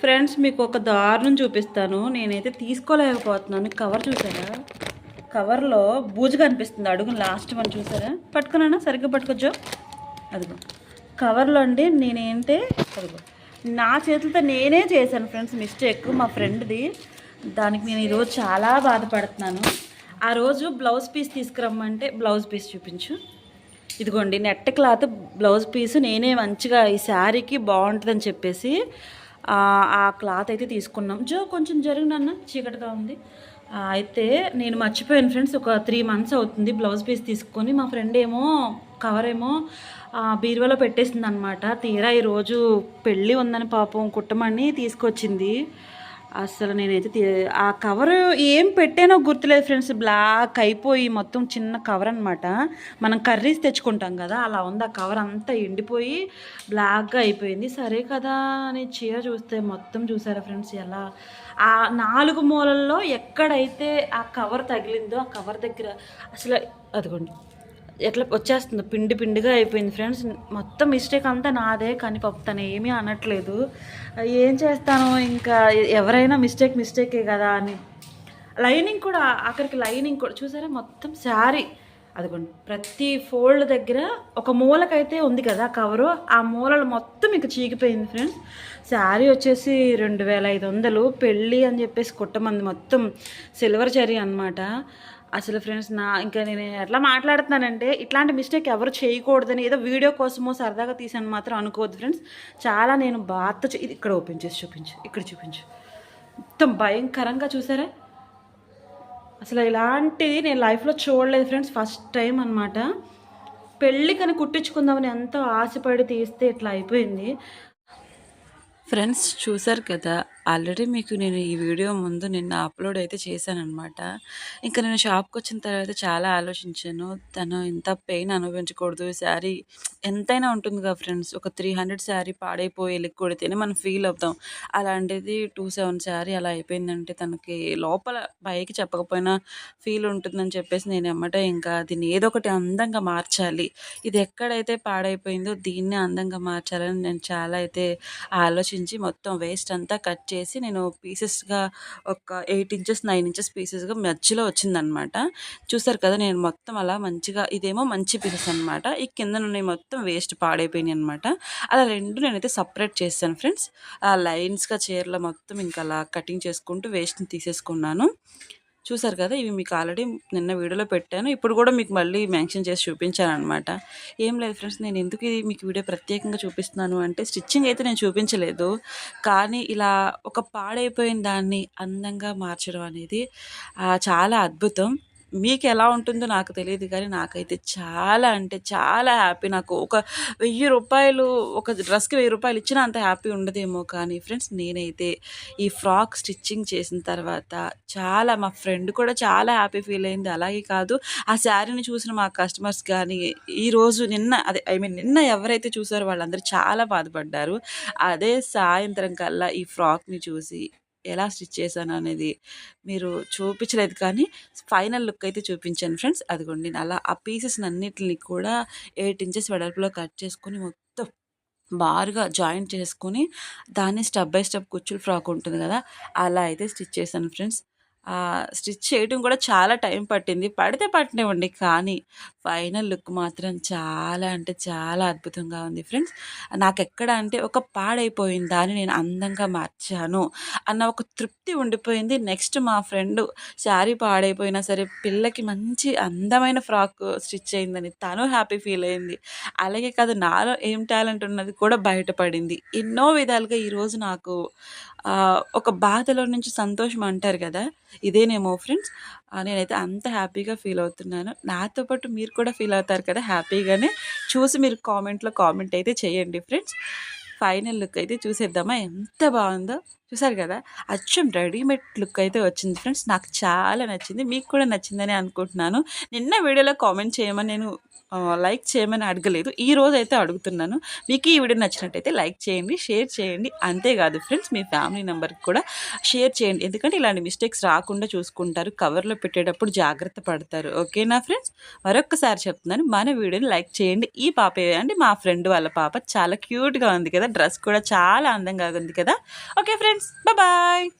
Friends మీకు ఒక దారుణం చూపిస్తాను. నేనైతే తీసుకోలేకపోతున్నాను. కవర్ చూసారా? కవర్లో బూజు కనిపిస్తుంది. అడుగు లాస్ట్ వన్ చూసారా? పట్టుకున్నానా? సరిగ్గా పట్టుకోవచ్చు? అదిగో. కవర్లో అండి నేనేంటే అదిగో. నా చేతులతో నేనే చేశాను ఫ్రెండ్స్ మిస్టేక్ మా ఫ్రెండ్ది. దానికి నేను ఈరోజు చాలా బాధపడుతున్నాను. ఆ రోజు బ్లౌజ్ పీస్ తీసుకురమ్మంటే బ్లౌజ్ పీస్ చూపించు. ఇదిగోండి నెట్ క్లాత్ బ్లౌజ్ పీస్. నేనే మంచిగా ఈ శారీకి బాగుంటుందని చెప్పేసి ఆ, క్లాత్ అయితే తీసుకున్నాం. జో కొంచెం జరిగినన్న చీకటిగా ఉంది. అయితే నేను మర్చిపోయాను ఫ్రెండ్స్. ఒక త్రీ మంత్స్ అవుతుంది బ్లౌజ్ పీస్ తీసుకొని. మా ఫ్రెండ్ ఏమో కవర్ ఏమో బీరువాలో పెట్టేసింది అనమాట తీరా ఈరోజు పెళ్ళి ఉందని పాపం కుట్టమని తీసుకొచ్చింది. అసలు నేనైతే ఆ కవర్ ఏం పెట్టానో గుర్తులేదు ఫ్రెండ్స్. బ్లాక్ అయిపోయి మొత్తం చిన్న కవర్ అనమాట మనం కర్రీస్ తెచ్చుకుంటాం కదా అలా ఉంది ఆ కవర్ అంతా ఎండిపోయి బ్లాక్గా అయిపోయింది. సరే కదా అని చీర చూస్తే మొత్తం చూసారా ఫ్రెండ్స్ ఎలా? ఆ నాలుగు మూలల్లో ఎక్కడైతే ఆ కవర్ తగిలిందో ఆ కవర్ దగ్గర అసలు అదిగోండి. ఎట్లా వచ్చేస్తుంది? పిండి పిండిగా అయిపోయింది ఫ్రెండ్స్. మొత్తం మిస్టేక్ అంతా నాదే కానీ పాప తను ఏమీ అనట్లేదు. ఏం చేస్తాను ఇంకా ఎవరైనా మిస్టేక్ మిస్టేకే కదా అని. లైనింగ్ కూడా అక్కడికి లైనింగ్ కూడా. చూసారా? మొత్తం శారీ. అదిగోండి. ప్రతి ఫోల్డ్ దగ్గర ఒక మూలకైతే ఉంది కదా కవరు ఆ మూలలు మొత్తం ఇక చీకిపోయింది ఫ్రెండ్స్. శారీ వచ్చేసి రెండు వేల ఐదు వందలు. పెళ్ళి అని చెప్పేసి కుట్టమంది మొత్తం. సిల్వర్ చరీ అన్నమాట. అసలు ఫ్రెండ్స్ నా ఇంకా నేను ఎట్లా మాట్లాడుతున్నానంటే ఇట్లాంటి మిస్టేక్ ఎవరు చేయకూడదని ఏదో వీడియో కోసమో సరదాగా తీసాను మాత్రం అనుకోవద్దు ఫ్రెండ్స్ చాలా నేను బాధ ఇది ఇక్కడ ఓపెన్ చేసి చూపించు ఇక్కడ చూపించు. మొత్తం భయంకరంగా చూసారా? అసలు ఇలాంటిది నేను లైఫ్లో చూడలేదు ఫ్రెండ్స్ ఫస్ట్ టైం అనమాట పెళ్ళికని కుట్టించుకుందామని ఎంతో ఆశపడి తీస్తే ఇట్లా అయిపోయింది. ఫ్రెండ్స్ చూసారు కదా ఆల్రెడీ మీకు నేను ఈ వీడియో ముందు నిన్న అప్లోడ్ అయితే చేశానమాట ఇంకా నేను షాప్కి వచ్చిన తర్వాత చాలా ఆలోచించాను. తను ఇంత పెయిన్ అనుభవించకూడదు. శారీ ఎంతైనా ఉంటుంది కదా ఫ్రెండ్స్. ఒక త్రీ హండ్రెడ్ శారీ పాడైపోయి కొడితేనే మనం ఫీల్ అవుతాం. అలాంటిది టూ సెవెన్ శారీ అలా అయిపోయిందంటే తనకి లోపల పైకి చెప్పకపోయినా ఫీల్ ఉంటుందని చెప్పేసి నేను ఎమ్మటే ఇంకా దీన్ని ఏదో ఒకటి అందంగా మార్చాలి. ఇది ఎక్కడైతే పాడైపోయిందో దీన్ని అందంగా మార్చాలని నేను చాలా అయితే ఆలోచించి మొత్తం వేస్ట్ అంతా కట్ చేసి నేను పీసెస్గా ఒక ఎయిట్ ఇంచెస్ నైన్ ఇంచెస్ పీసెస్గా మధ్యలో వచ్చిందనమాట. చూసారు కదా నేను మొత్తం అలా మంచిగా ఇదేమో మంచి పీసెస్ అనమాట. ఈ కింద ఉన్నాయి మొత్తం వేస్ట్ పాడైపోయినాయి అనమాట. అలా రెండు నేనైతే సపరేట్ చేశాను ఫ్రెండ్స్. ఆ లైన్స్గా చీరలో మొత్తం ఇంకా అలా కటింగ్ చేసుకుంటూ వేస్ట్ని తీసేసుకున్నాను. చూసారు కదా ఇవి మీకు ఆల్రెడీ నిన్న వీడియోలో పెట్టాను. ఇప్పుడు కూడా మీకు మళ్ళీ మెన్షన్ చేసి చూపించాను అనమాట ఏం లేదు ఫ్రెండ్స్ నేను ఎందుకు ఇది మీకు వీడియో ప్రత్యేకంగా చూపిస్తున్నాను అంటే స్టిచ్చింగ్ అయితే నేను చూపించలేదు. కానీ ఇలా ఒక పాడైపోయిన దాన్ని అందంగా మార్చడం అనేది చాలా అద్భుతం. మీకు ఎలా ఉంటుందో నాకు తెలియదు కానీ నాకైతే చాలా అంటే చాలా హ్యాపీ. నాకు ఒక వెయ్యి రూపాయలు ఒక డ్రెస్కి వెయ్యి రూపాయలు ఇచ్చినా అంత హ్యాపీ ఉండదేమో కానీ ఫ్రెండ్స్ నేనైతే ఈ ఫ్రాక్ స్టిచ్చింగ్ చేసిన తర్వాత చాలా మా ఫ్రెండ్ కూడా చాలా హ్యాపీ ఫీల్ అయింది. అలాగే కాదు ఆ శారీని చూసిన మా కస్టమర్స్ కానీ ఈరోజు నిన్న అదే ఐ మీన్ నిన్న ఎవరైతే చూసారో వాళ్ళందరూ చాలా బాధపడ్డారు. అదే సాయంత్రం కల్లా ఈ ఫ్రాక్ని చూసి ఎలా స్టిచ్ చేశాను అనేది మీరు చూపించలేదు కానీ ఫైనల్ లుక్ అయితే చూపించాను ఫ్రెండ్స్. అదిగోండి అలా ఆ పీసెస్ అన్నిటిని కూడా ఎయిట్ ఇంచెస్ వెడల్పులో కట్ చేసుకొని మొత్తం బారుగా జాయింట్ చేసుకొని దాన్ని స్టెప్ బై స్టెప్ కుచ్చులు ఫ్రాక్ ఉంటుంది కదా అలా అయితే స్టిచ్ చేశాను ఫ్రెండ్స్. స్టిచ్ చేయడం కూడా చాలా టైం పట్టింది. పడితే పట్టినివ్వండి కానీ ఫైనల్ లుక్ మాత్రం చాలా అంటే చాలా అద్భుతంగా ఉంది ఫ్రెండ్స్. నాకు ఎక్కడ అంటే ఒక పాడైపోయిన దాన్ని నేను అందంగా మార్చాను అన్న ఒక తృప్తి ఉండిపోయింది. నెక్స్ట్ మా ఫ్రెండ్ శారీ పాడైపోయినా సరే పిల్లకి మంచి అందమైన ఫ్రాక్ స్టిచ్ అయిందని తను హ్యాపీ ఫీల్ అయింది. అలాగే కాదు నాలో ఏం టాలెంట్ ఉన్నది కూడా బయటపడింది. ఎన్నో విధాలుగా ఈరోజు నాకు ఒక బాధలో నుంచి సంతోషం అంటారు కదా? ఇదేనేమో ఫ్రెండ్స్. నేనైతే అంత హ్యాపీగా ఫీల్ అవుతున్నాను. నాతో పాటు మీరు కూడా ఫీల్ అవుతారు కదా హ్యాపీగానే. చూసి మీరు కామెంట్లో కామెంట్ అయితే చేయండి ఫ్రెండ్స్. ఫైనల్ లుక్ అయితే చూసేద్దామా? ఎంత బాగుందో. చూసారు కదా? అచ్చం రెడీమేడ్ లుక్ అయితే వచ్చింది ఫ్రెండ్స్. నాకు చాలా నచ్చింది. మీకు కూడా నచ్చిందని అనుకుంటున్నాను. నిన్న వీడియోలో కామెంట్ చేయమని నేను లైక్ చేయమని అడగలేదు. ఈ రోజు అయితే అడుగుతున్నాను. మీకు ఈ వీడియో నచ్చినట్టయితే లైక్ చేయండి షేర్ చేయండి. అంతేకాదు ఫ్రెండ్స్ మీ ఫ్యామిలీ నెంబర్కి కూడా షేర్ చేయండి. ఎందుకంటే ఇలాంటి మిస్టేక్స్ రాకుండా చూసుకుంటారు. కవర్లో పెట్టేటప్పుడు జాగ్రత్త పడతారు. ఓకేనా ఫ్రెండ్స్? మరొక్కసారి చెప్తున్నాను. మన వీడియోని లైక్ చేయండి. ఈ పాప అంటే మా ఫ్రెండ్ వాళ్ళ పాప. చాలా క్యూట్గా ఉంది కదా? డ్రెస్ కూడా చాలా అందంగా ఉంది కదా? Okay friends. Bye bye.